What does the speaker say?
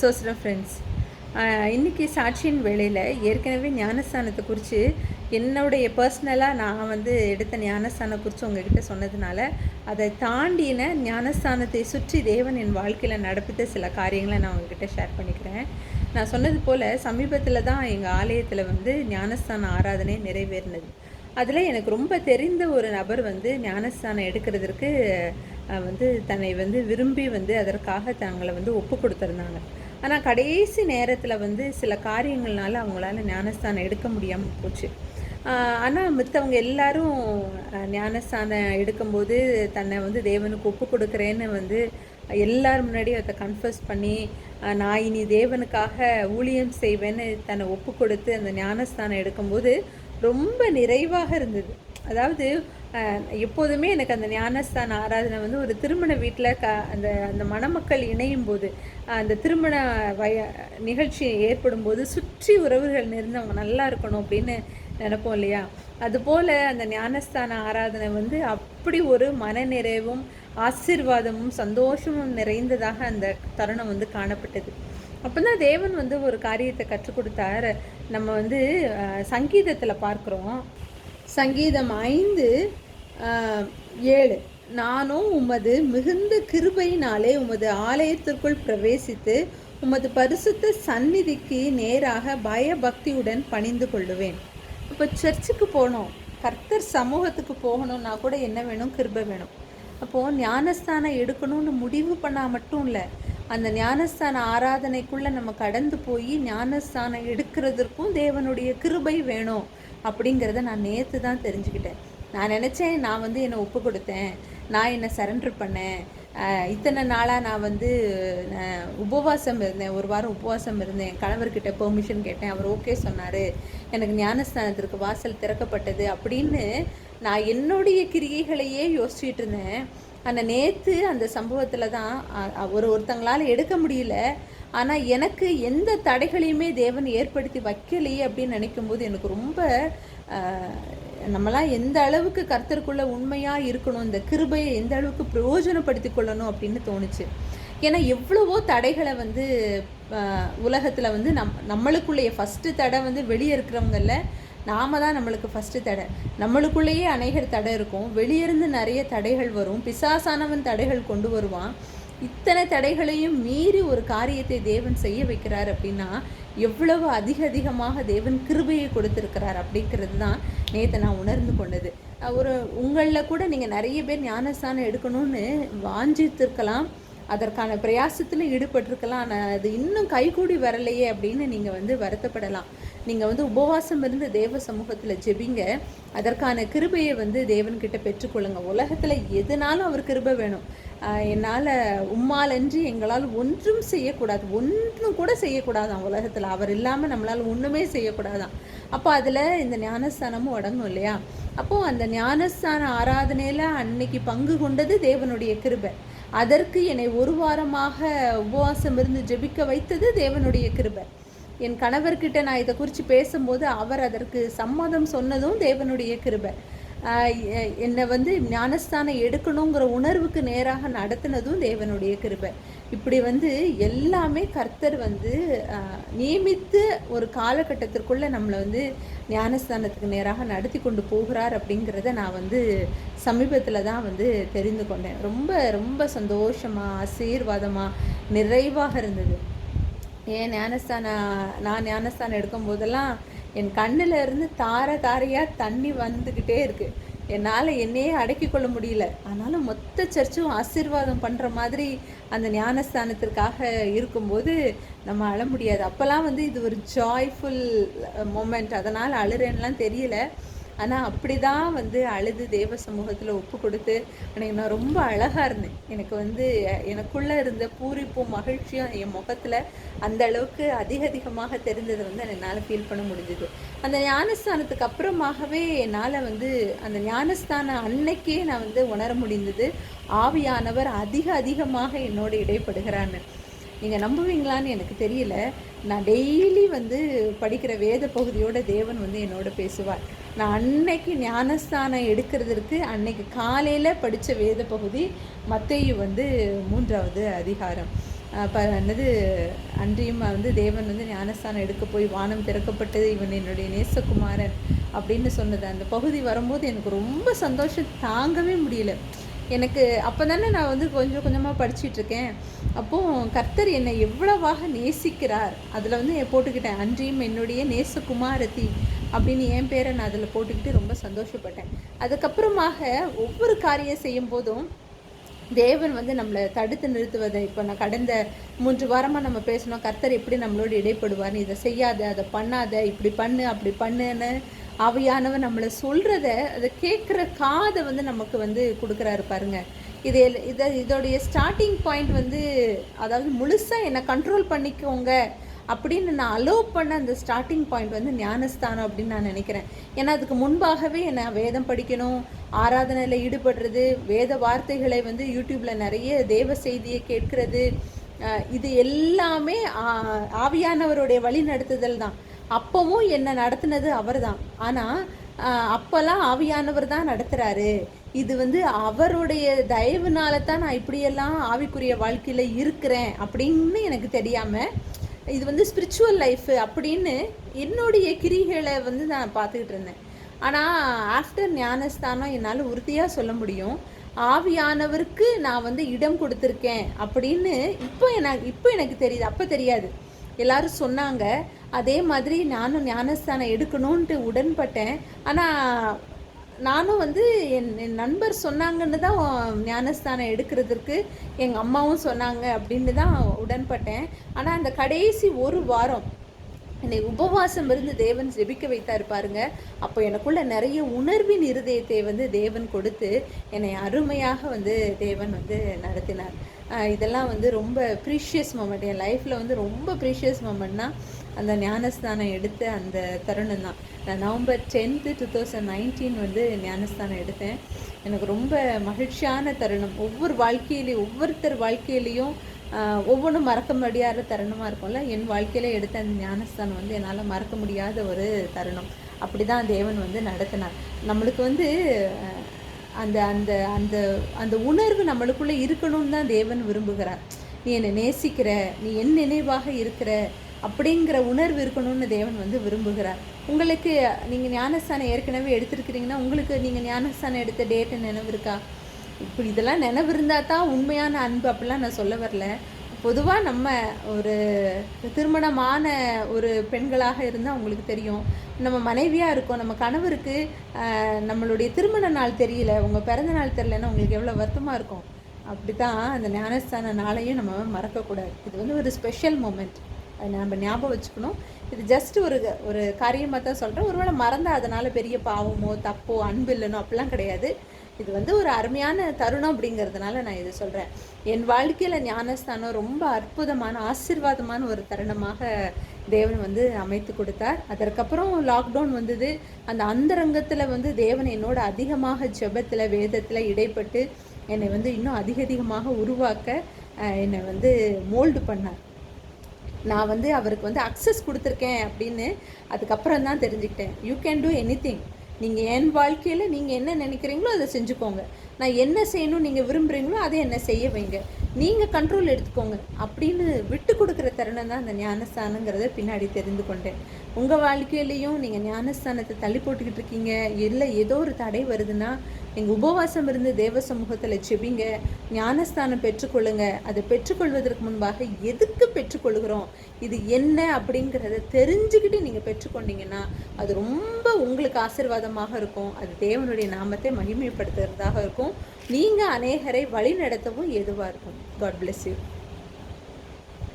சோசரம் friends இன்றைக்கி சாட்சியின் வேலையில் ஏற்கனவே ஞானஸ்தானத்தை குறித்து என்னுடைய பர்சனலாக நான் வந்து எடுத்த ஞானஸ்தானம் குறித்து உங்ககிட்ட சொன்னதுனால அதை தாண்டின ஞானஸ்தானத்தை சுற்றி தேவன் என் வாழ்க்கையில் நடப்பித்த சில காரியங்களை நான் உங்ககிட்ட ஷேர் பண்ணிக்கிறேன். நான் சொன்னது போல் சமீபத்தில் தான் எங்கள் ஆலயத்தில் வந்து ஞானஸ்தான ஆராதனை நிறைவேறினது. அதில் எனக்கு ரொம்ப தெரிந்த ஒரு நபர் வந்து ஞானஸ்தானம் எடுக்கிறதுக்கு வந்து தன்னை வந்து விரும்பி வந்து அதற்காக தங்களை வந்து ஒப்பு கொடுத்துருந்தாங்க. ஆனால் கடைசி நேரத்தில் வந்து சில காரியங்கள்னால அவங்களால ஞானஸ்தானம் எடுக்க முடியாமல் போச்சு. ஆனால் மித்தவங்க எல்லாரும் ஞானஸ்தானம் எடுக்கும்போது தன்னை வந்து தேவனுக்கு ஒப்பு கொடுக்குறேன்னு வந்து எல்லார் முன்னாடியும் அதை கன்ஃபர்ஸ் பண்ணி நான் இனி தேவனுக்காக ஊழியம் செய்வேன்னு தன்னை ஒப்பு கொடுத்து அந்த ஞானஸ்தானம் எடுக்கும்போது ரொம்ப நிறைவாக இருந்தது. அதாவது எப்போதுமே எனக்கு அந்த ஞானஸ்தான ஆராதனை வந்து ஒரு திருமண வீட்டில் க அந்த அந்த மணமக்கள் இணையும் போது அந்த திருமண வய நிகழ்ச்சி ஏற்படும் போது சுற்றி உறவுகள் நிறைந்து அவங்க நல்லா இருக்கணும் அப்படின்னு நினைப்போம் இல்லையா? அதுபோல் அந்த ஞானஸ்தான ஆராதனை வந்து அப்படி ஒரு மனநிறைவும் ஆசீர்வாதமும் சந்தோஷமும் நிறைந்ததாக அந்த தருணம் வந்து காணப்பட்டது. அப்போதான் தேவன் வந்து ஒரு காரியத்தை கற்றுக் கொடுத்தார். நம்ம வந்து சங்கீதத்தில் பார்க்குறோம். சங்கீதம் ஐந்து ஏழு. நானும் உமது மிகுந்த கிருபையினாலே உமது ஆலயத்திற்குள் பிரவேசித்து உமது பரிசுத்த சந்நிதிக்கு நேராக பயபக்தியுடன் பணிந்து கொள்ளுவேன். இப்போ சர்ச்சுக்கு போனோம். கர்த்தர் சமூகத்துக்கு போகணும்னா கூட என்ன வேணும்? கிருபை வேணும். அப்போது ஞானஸ்தானம் எடுக்கணும்னு முடிவு பண்ணால் மட்டும் இல்லை அந்த ஞானஸ்தான ஆராதனைக்குள்ளே நம்ம கடந்து போய் ஞானஸ்தானம் எடுக்கிறதுக்கும் தேவனுடைய கிருபை வேணும். அப்படிங்கிறத நான் நேற்று தான் தெரிஞ்சுக்கிட்டேன். நான் நினச்சேன் நான் வந்து என்னை ஒப்பு கொடுத்தேன். நான் என்னை சரண்டர் பண்ணேன். இத்தனை நாளாக நான் வந்து நான் உபவாசம் இருந்தேன். ஒரு வாரம் உபவாசம் இருந்தேன். கணவர்கிட்ட பெர்மிஷன் கேட்டேன். அவர் ஓகே சொன்னார். எனக்கு ஞானஸ்தானத்திற்கு வாசல் திறக்கப்பட்டது அப்படின்னு நான் என்னுடைய கிரியைகளையே யோசிச்சுட்டு இருந்தேன். ஆனால் நேற்று அந்த சம்பவத்தில் தான் ஒரு ஒருத்தங்களால் எடுக்க முடியல. ஆனால் எனக்கு எந்த தடைகளையுமே தேவன் ஏற்படுத்தி வைக்கலையே அப்படின்னு நினைக்கும்போது எனக்கு ரொம்ப நம்மளாம் எந்த அளவுக்கு கர்த்தருக்குள்ளே உண்மையாக இருக்கணும் இந்த கிருபையை எந்த அளவுக்கு பிரயோஜனப்படுத்தி கொள்ளணும் அப்படின்னு தோணுச்சு. ஏன்னா எவ்வளவோ தடைகளை வந்து உலகத்தில் வந்து நம் நம்மளுக்குள்ளேயே ஃபஸ்ட்டு தடை வந்து வெளியே இருக்கிறவங்கள நாம தான் நம்மளுக்கு ஃபஸ்ட்டு தடை. நம்மளுக்குள்ளேயே அநேகர் தடை இருக்கும். வெளியிருந்து நிறைய தடைகள் வரும். பிசாசானவன் தடைகள் கொண்டு வருவான். இத்தனை தடைகளையும் மீறி ஒரு காரியத்தை தேவன் செய்ய வைக்கிறார் அப்படின்னா எவ்வளவு அதிக அதிகமாக தேவன் கிருபையை கொடுத்துருக்கிறார் அப்படிங்கிறது தான் நேற்று நான் உணர்ந்து கொண்டது. ஒரு உங்களில் கூட நீங்கள் நிறைய பேர் ஞானஸ்தானம் எடுக்கணும்னு வாஞ்சித்திருக்கலாம். அதற்கான பிரயாசத்தில் ஈடுபட்டிருக்கலாம். ஆனால் அது இன்னும் கைகூடி வரலையே அப்படின்னு நீங்கள் வந்து வருத்தப்படலாம். நீங்கள் வந்து உபவாசம் இருந்து தேவ சமூகத்தில் ஜெபிங்க. அதற்கான கிருபையை வந்து தேவன்கிட்ட பெற்றுக்கொள்ளுங்க. உலகத்தில் எதுனாலும் அவர் கிருபை வேணும். என்னால் உம்மாலன்றி எங்களால் ஒன்றும் செய்யக்கூடாது. ஒன்றும் கூட செய்யக்கூடாதாம் உலகத்தில். அவர் இல்லாமல் நம்மளால் ஒன்றுமே செய்யக்கூடாதாம். அப்போ அதில் இந்த ஞானஸ்தானமும் அடங்கும் இல்லையா? அப்போது அந்த ஞானஸ்தான ஆராதனையில் அன்னைக்கு பங்கு கொண்டது தேவனுடைய கிருபை. அதற்கு என்னை ஒரு வாரமாக உபவாசம் இருந்து ஜெபிக்க வைத்தது தேவனுடைய கிருபை. என் கணவர்கிட்ட நான் இதை குறித்து பேசும்போது அவர் அதற்கு சம்மதம் சொன்னதும் தேவனுடைய கிருபை. என்னை வந்து ஞானஸ்தானம் எடுக்கணுங்கிற உணர்வுக்கு நேராக நடத்தினதும் தேவனுடைய கிருபை. இப்படி வந்து எல்லாமே கர்த்தர் வந்து நியமித்து ஒரு காலகட்டத்திற்குள்ளே நம்மளை வந்து ஞானஸ்தானத்துக்கு நேராக நடத்தி கொண்டு போகிறார் அப்படிங்கிறத நான் வந்து சமீபத்தில் தான் வந்து தெரிந்து கொண்டேன். ரொம்ப ரொம்ப சந்தோஷமாக ஆசீர்வாதமாக நிறைவாக இருந்தது. ஏன் ஞானஸ்தானம் நான் ஞானஸ்தானம் எடுக்கும் போதெல்லாம் என் கண்ணில் இருந்து தார தாரையாக தண்ணி வந்துக்கிட்டே இருக்கு. என்னால் என்னையே அடக்கி கொள்ள முடியல. ஆனாலும் மொத்த சர்ச்சும் ஆசீர்வாதம் பண்ணுற மாதிரி அந்த ஞானஸ்தானத்திற்காக இருக்கும்போது நம்ம அழ முடியாது. அப்போல்லாம் வந்து இது ஒரு ஜாய்ஃபுல் மூமெண்ட் அதனால் அழுறேன்லாம் தெரியல. ஆனால் அப்படி தான் வந்து அழுது தேவ சமூகத்தில் ஒப்பு கொடுத்து அன்னைக்கு நான் ரொம்ப அழகாக இருந்தேன். எனக்கு வந்து எனக்குள்ளே இருந்த பூரிப்பும் மகிழ்ச்சியும் என் முகத்தில் அந்த அளவுக்கு அதிக அதிகமாக தெரிந்ததை வந்து என்னால் ஃபீல் பண்ண முடிஞ்சுது. அந்த ஞானஸ்தானத்துக்கு அப்புறமாகவே என்னால் வந்து அந்த ஞானஸ்தான அன்னைக்கே நான் வந்து உணர முடிந்தது ஆவியானவர் அதிக அதிகமாக என்னோடு இடைப்படுகிறான்னு. நீங்கள் நம்புவீங்களான்னு எனக்கு தெரியல. நான் டெய்லி வந்து படிக்கிற வேத பகுதியோட தேவன் வந்து என்னோட பேசுவார். நான் அன்னைக்கு ஞானஸ்தானம் எடுக்கிறதுக்கு அன்னைக்கு காலையில் படித்த வேத பகுதி மத்தேயு வந்து மூன்றாவது அதிகாரம். அப்போ என்னது அன்றியும் வந்து தேவன் வந்து ஞானஸ்தானம் எடுக்க போய் வானம் திறக்கப்பட்டது இவன் என்னுடைய நேசகுமாரன் அப்படின்னு சொன்னது. அந்த பகுதி வரும்போது எனக்கு ரொம்ப சந்தோஷம். தாங்கவே முடியல. எனக்கு அப்போ தானே நான் வந்து கொஞ்சம் கொஞ்சமாக படிச்சிட்டு இருக்கேன் அப்போது கர்த்தர் என்னை எவ்வளவாக நேசிக்கிறார் அதில் வந்து என் போட்டுக்கிட்டேன். அன்றியும் என்னுடைய நேசகுமாரதி அப்படின்னு என் பேரை நான் அதில் போட்டுக்கிட்டு ரொம்ப சந்தோஷப்பட்டேன். அதுக்கப்புறமாக ஒவ்வொரு காரியம் செய்யும் போதும் தேவன் வந்து நம்மளை தடுத்து நிறுத்துவதை இப்போ நான் கடந்த மூன்று வாரமாக நம்ம பேசணும். கர்த்தர் எப்படி நம்மளோட இடைப்படுவார்னு இதை செய்யாத அதை பண்ணாத இப்படி பண்ணு அப்படி பண்ணுன்னு அவையானவன் நம்மளை சொல்கிறத அதை கேட்குற காதை வந்து நமக்கு வந்து கொடுக்குறாரு பாருங்க. இது எல்- இதை இதோடைய ஸ்டார்டிங் பாயிண்ட் வந்து அதாவது முழுசாக என்னை கண்ட்ரோல் பண்ணிக்கோங்க. அப்படின்னு நான் அலோவ் பண்ண அந்த ஸ்டார்டிங் பாயிண்ட் வந்து ஞானஸ்தானம் அப்படின்னு நான் நினைக்கிறேன். ஏன்னா அதுக்கு முன்பாகவே என்னை வேதம் படிக்கணும் ஆராதனையில் ஈடுபடுறது வேத வார்த்தைகளை வந்து யூடியூப்பில் நிறைய தேவ செய்தியை கேட்கிறது இது எல்லாமே ஆவியானவருடைய வழி நடத்துதல் தான். அப்பவும் என்னை நடத்துனது அவர் தான் ஆனால் அப்போல்லாம் ஆவியானவர் தான் நடத்துகிறாரு இது வந்து அவருடைய தயவுனால தான் நான் இப்படியெல்லாம் ஆவிக்குரிய வாழ்க்கையில் இருக்கிறேன் அப்படின்னு எனக்கு தெரியாமல் இது வந்து ஸ்பிரிச்சுவல் லைஃபு அப்படின்னு என்னுடைய கிரிகளை வந்து நான் பார்த்துக்கிட்டு இருந்தேன். ஆனால் ஆஃப்டர் ஞானஸ்தானம் என்னால் உறுதியாக சொல்ல முடியும். ஆவியானவருக்கு நான் வந்து இடம் கொடுத்துருக்கேன் அப்படின்னு இப்போ எனக்கு இப்போ எனக்கு தெரியுது அப்போ தெரியாது. எல்லாரும் சொன்னாங்க அதே மாதிரி நானும் ஞானஸ்தானம் எடுக்கணுன்ட்டு உடன்பட்டேன். ஆனால் நானும் வந்து என் என் நண்பர் சொன்னாங்கன்னு தான் ஞானஸ்தானம் எடுக்கிறதுக்கு எங்கள் அம்மாவும் சொன்னாங்க அப்படின்னு தான் உடன்பட்டேன். ஆனால் அந்த கடைசி ஒரு வாரம் என்னை உபவாசம் இருந்து தேவன் ஜெபிக்க வைத்தார் பாருங்க. அப்போ எனக்குள்ள நிறைய உணர்வின் இருதயத்தை வந்து தேவன் கொடுத்து என்னை அருமையாக வந்து தேவன் வந்து நடத்தினார். இதெல்லாம் வந்து ரொம்ப ப்ரீஷியஸ் மூமெண்ட் என் லைஃப்பில் வந்து ரொம்ப ப்ரீஷியஸ் மூமெண்ட்னா அந்த ஞானஸ்தானம் எடுத்த அந்த தருணம் தான். நான் November tenth two thousand nineteen வந்து ஞானஸ்தானம் எடுத்தேன். எனக்கு ரொம்ப மகிழ்ச்சியான தருணம். ஒவ்வொரு வாழ்க்கையிலையும் ஒவ்வொருத்தர் வாழ்க்கையிலையும் ஒவ்வொன்றும் மறக்க முடியாத தருணமாக இருக்கும்ல. என் வாழ்க்கையில் எடுத்த அந்த ஞானஸ்தானம் வந்து என்னால் மறக்க முடியாத ஒரு தருணம். அப்படி தான் தேவன் வந்து நடத்தினார். நம்மளுக்கு வந்து அந்த அந்த அந்த அந்த உணர்வு நம்மளுக்குள்ளே இருக்கணும்னு தான் தேவன் விரும்புகிறார். நீ என்னை நேசிக்கிற நீ என் நினைவாக இருக்கிற அப்படிங்கிற உணர்வு இருக்கணும்னு தேவன் வந்து விரும்புகிறார். உங்களுக்கு நீங்கள் ஞானஸ்தானம் ஏற்கனவே எடுத்திருக்கிறீங்கன்னா உங்களுக்கு நீங்கள் ஞானஸ்தானம் எடுத்த டேட்டு நினைவு இருக்கா? இப்படி இதெல்லாம் நினைவு இருந்தால் தான் உண்மையான அன்பு அப்படிலாம் நான் சொல்ல வரல. பொதுவாக நம்ம ஒரு திருமணமான ஒரு பெண்களாக இருந்தால் உங்களுக்கு தெரியும். நம்ம மனைவியாக இருக்கோம் நம்ம கணவருக்கு நம்மளுடைய திருமண நாள் தெரியல உங்கள் பிறந்த நாள் தெரியலன்னா உங்களுக்கு எவ்வளோ வருத்தமாக இருக்கும்? அப்படி தான் அந்த ஞானஸ்தான நாளையும் நம்ம மறக்கக்கூடாது இது வந்து ஒரு ஸ்பெஷல் மூமெண்ட் அதை நம்ம ஞாபகம் வச்சுக்கணும். இது ஜஸ்ட் ஒரு ஒரு காரியமாக தான் சொல்கிறேன் ஒருவேளை மறந்தால் அதனால் பெரிய பாவமோ தப்போ அன்பு இல்லைனோ அப்படிலாம் கிடையாது. இது வந்து ஒரு அருமையான தருணம் அப்படிங்கிறதுனால நான் இது சொல்கிறேன் என் வாழ்க்கையில் ஞானஸ்தானம் ரொம்ப அற்புதமான ஆசீர்வாதமான ஒரு தருணமாக தேவன் வந்து அமைத்து கொடுத்தார். அதற்கப்புறம் லாக்டவுன் வந்தது. அந்த அந்தரங்கத்தில் வந்து தேவன் என்னோட அதிகமாக ஜெபத்தில் வேதத்தில் இடைப்பட்டு என்னை வந்து இன்னும் அதிக அதிகமாக உருவாக்க என்னை வந்து மோல்டு பண்ணார். நான் வந்து அவருக்கு வந்து அக்சஸ் கொடுத்துருக்கேன் அப்படின்னு அதுக்கப்புறம் தான் தெரிஞ்சுக்கிட்டேன். You can do anything நீங்கள் என் வாழ்க்கையில் நீங்கள் என்ன நினைக்கிறீங்களோ அதை செஞ்சுக்கோங்க. நான் என்ன செய்யணும் நீங்கள் விரும்புகிறீங்களோ அதை என்ன செய்ய வைங்க. நீங்கள் கண்ட்ரோல் எடுத்துக்கோங்க. அப்படின்னு விட்டு கொடுக்குற தருணம் தான் அந்த ஞானஸ்தானங்கிறத பின்னாடி தெரிந்து கொண்டேன். உங்கள் வாழ்க்கையிலையும் நீங்கள் ஞானஸ்தானத்தை தள்ளி போட்டுக்கிட்டு இருக்கீங்க. இல்லை ஏதோ ஒரு தடை வருதுன்னா நீங்கள் உபவாசம் இருந்து தேவ சமூகத்தில் செபிங்க ஞானஸ்தானம் பெற்றுக்கொள்ளுங்க. அதை பெற்றுக்கொள்வதற்கு முன்பாக எதுக்கு பெற்றுக்கொள்கிறோம்? இது என்ன அப்படிங்கிறத தெரிஞ்சுக்கிட்டு நீங்கள் பெற்றுக்கொண்டீங்கன்னா அது ரொம்ப உங்களுக்கு ஆசீர்வாதமாக இருக்கும். அது தேவனுடைய நாமத்தை மகிமைப்படுத்துகிறதாக இருக்கும். நீங்கள் அநேகரை வழி நடத்தவும் எதுவாக இருக்கும். God bless you